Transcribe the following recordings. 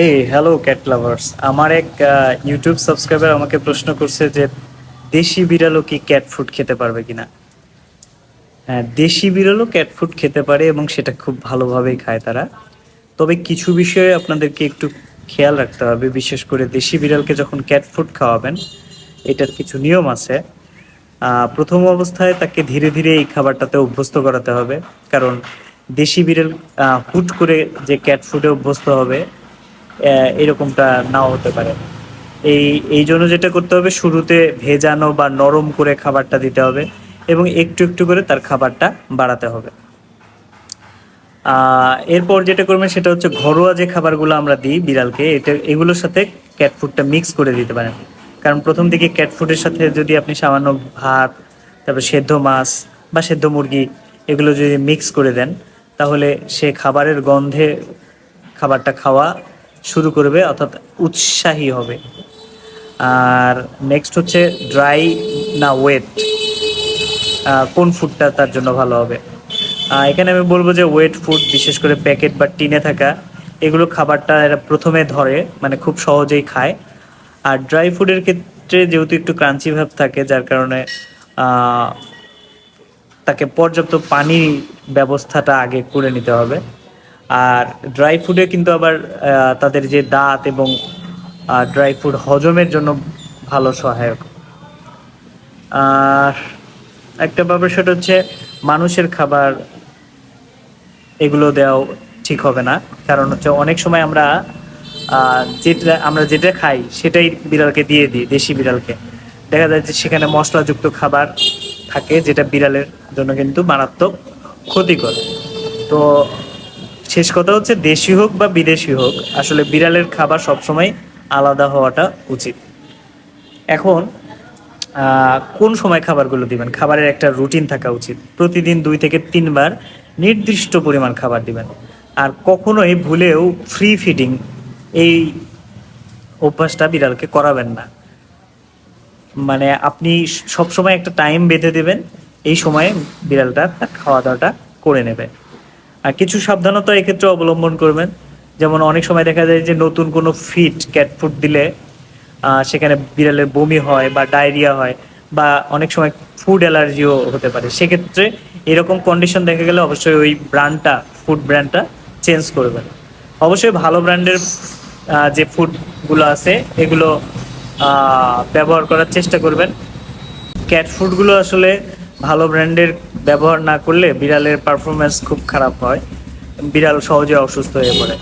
এই hello cat lovers আমার এক ইউটিউব সাবস্ক্রাইবার আমাকে প্রশ্ন করছে যে, দেশি বিড়ালও কি ক্যাট ফুড খেতে পারবে কিনা? হ্যাঁ দেশি বিড়ালও ক্যাট ফুড খেতে পারে এবং সেটা খুব ভালোভাবেই খায় তারা। তবে কিছু বিষয়ে আপনাদেরকে একটু খেয়াল রাখতে হবে, বিশেষ করে দেশি বিড়ালকে যখন ক্যাট ফুড খাওয়াবেন, এটার কিছু নিয়ম আছে। প্রথম অবস্থায় তাকে ধীরে ধীরে এই খাবারটাতে অভ্যস্ত করাতে হবে, কারণ দেশি বিড়াল হুট করে যে ক্যাট ফুডে অভ্যস্ত হবে এরকমটা নাও হতে পারে। এই এই জন্য যেটা করতে হবে, শুরুতে ভেজানো বা নরম করে খাবারটা দিতে হবে এবং একটু একটু করে তার খাবারটা বাড়াতে হবে। এরপর যেটা করবেন সেটা হচ্ছে ঘরোয়া যে খাবারগুলো আমরা দিই বিড়ালকে, এটা, এগুলোর সাথে ক্যাট ফুডটা মিক্স করে দিতে পারেন। কারণ প্রথম দিকে ক্যাট ফুডের সাথে যদি আপনি সামান্য ভাত, তারপর সেদ্ধ মাছ বা সেদ্ধ মুরগি এগুলো যদি মিক্স করে দেন, তাহলে সে খাবারের গন্ধে খাবারটা খাওয়া শুরু করবে, অর্থাৎ উৎসাহী হবে। আর নেক্সট হচ্ছে ড্রাই না ওয়েট কোন ফুডটা তার জন্য ভালো হবে? এখানে আমি বলব যে ওয়েট ফুড বিশেষ করে প্যাকেট বা টিনে থাকা, এগুলো খাবারটা এরা প্রথমে ধরে মানে খুব সহজেই খায়। আর ড্রাই ফুডের ক্ষেত্রে যেহেতু একটু ক্রাঞ্চি ভাব থাকে, যার কারণে তাকে পর্যাপ্ত পানির ব্যবস্থাটা আগে করে নিতে হবে। আর ড্রাই ফুডে কিন্তু আবার তাদের যে দাঁত এবং ড্রাই ফুড হজমের জন্য ভালো সহায়ক। আর একটা ব্যাপার সেটা হচ্ছে মানুষের খাবার এগুলো দেওয়াও ঠিক হবে না। কারণ হচ্ছে অনেক সময় আমরা যেটা আমরা যেটা খাই সেটাই বিড়ালকে দিয়ে দিই, দেশি বিড়ালকে। দেখা যায় যে সেখানে মশলাযুক্ত খাবার থাকে যেটা বিড়ালের জন্য কিন্তু মারাত্মক ক্ষতিকর। তো শেষ কথা হচ্ছে দেশি হোক বা বিদেশি হোক, আসলে বিড়ালের খাবার সবসময় আলাদা হওয়াটা উচিত। এখন কোন সময় খাবারগুলো দিবেন? খাবারের একটা রুটিন থাকা উচিত। প্রতিদিন দুই থেকে তিনবার নির্দিষ্ট পরিমাণ খাবার দিবেন। আর কখনোই ভুলেও ফ্রি ফিডিং এই অভ্যাসটা বিড়ালকে করাবেন না। মানে আপনি সবসময় একটা টাইম বেঁধে দেবেন, এই সময়ে বিড়ালটা তার খাওয়া দাওয়াটা করে নেবে। আর কিছু সাবধানতা এক্ষেত্রে অবলম্বন করবেন। যেমন অনেক সময় দেখা যায় যে নতুন কোনো ফিড ক্যাট ফুড দিলে সেখানে বিড়ালের বমি হয় বা ডায়রিয়া হয় বা অনেক সময় ফুড অ্যালার্জিও হতে পারে। সেক্ষেত্রে এরকম কন্ডিশন দেখা গেলে অবশ্যই ওই ব্র্যান্ডটা ফুড ব্র্যান্ডটা চেঞ্জ করবেন। অবশ্যই ভালো ব্র্যান্ডের যে ফুডগুলো আছে, এগুলো ব্যবহার করার চেষ্টা করবেন। ক্যাট ফুডগুলো আসলে ভালো ব্র্যান্ডের ব্যবহার না করলে বিড়ালের পারফরমেন্স খুব খারাপ হয়। বিড়াল সহজে অসুস্থ হয়ে পড়ে।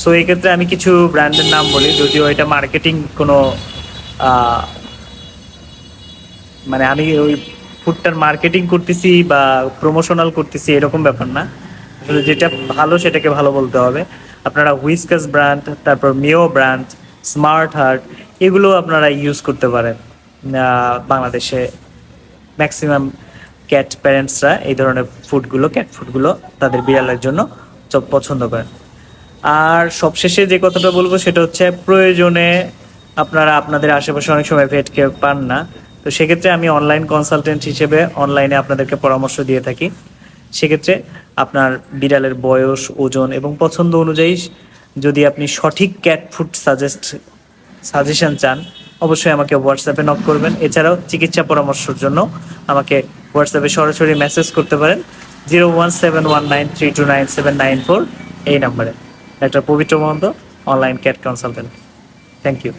সো এই ক্ষেত্রে আমি কিছু ব্র্যান্ডের নাম বলি, যদিও এটা মার্কেটিং কোনো মানে আমি ওই ফুডটার মার্কেটিং করতেছি বা প্রমোশনাল করতেছি এরকম ব্যাপার না। আসলে যেটা ভালো সেটাকে ভালো বলতে হবে। আপনারা হুইসকাস ব্র্যান্ড তারপর মিও ব্র্যান্ড স্মার্ট হার্ট এগুলো আপনারা ইউজ করতে পারেন বাংলাদেশে। ম্যাক্সিমাম ক্যাট প্যারেন্টসরা এই ধরনের ফুডগুলো ক্যাট ফুডগুলো তাদের বিড়ালের জন্য পছন্দ করেন। আর সবশেষে যে কথাটা বলব সেটা হচ্ছে প্রয়োজনে আপনারা আপনাদের আশেপাশে অনেক সময় ভেট ভেটকে পান না। তো সেক্ষেত্রে আমি অনলাইন কনসালটেন্ট হিসেবে অনলাইনে আপনাদেরকে পরামর্শ দিয়ে থাকি। সেক্ষেত্রে আপনার বিড়ালের বয়স, ওজন এবং পছন্দ অনুযায়ী যদি আপনি সঠিক ক্যাট ফুড সাজেস্ট সাজেশন চান অবশ্যই আমাকে হোয়াটসঅ্যাপে নক করবেন। এছাড়াও চিকিৎসা পরামর্শের জন্য আমাকে হোয়াটসঅ্যাপে সরাসরি মেসেজ করতে পারেন। Zero one seven one nine three two nine seven nine four এই নাম্বারে doctor Pabitra Mahanta online cat consultant thank you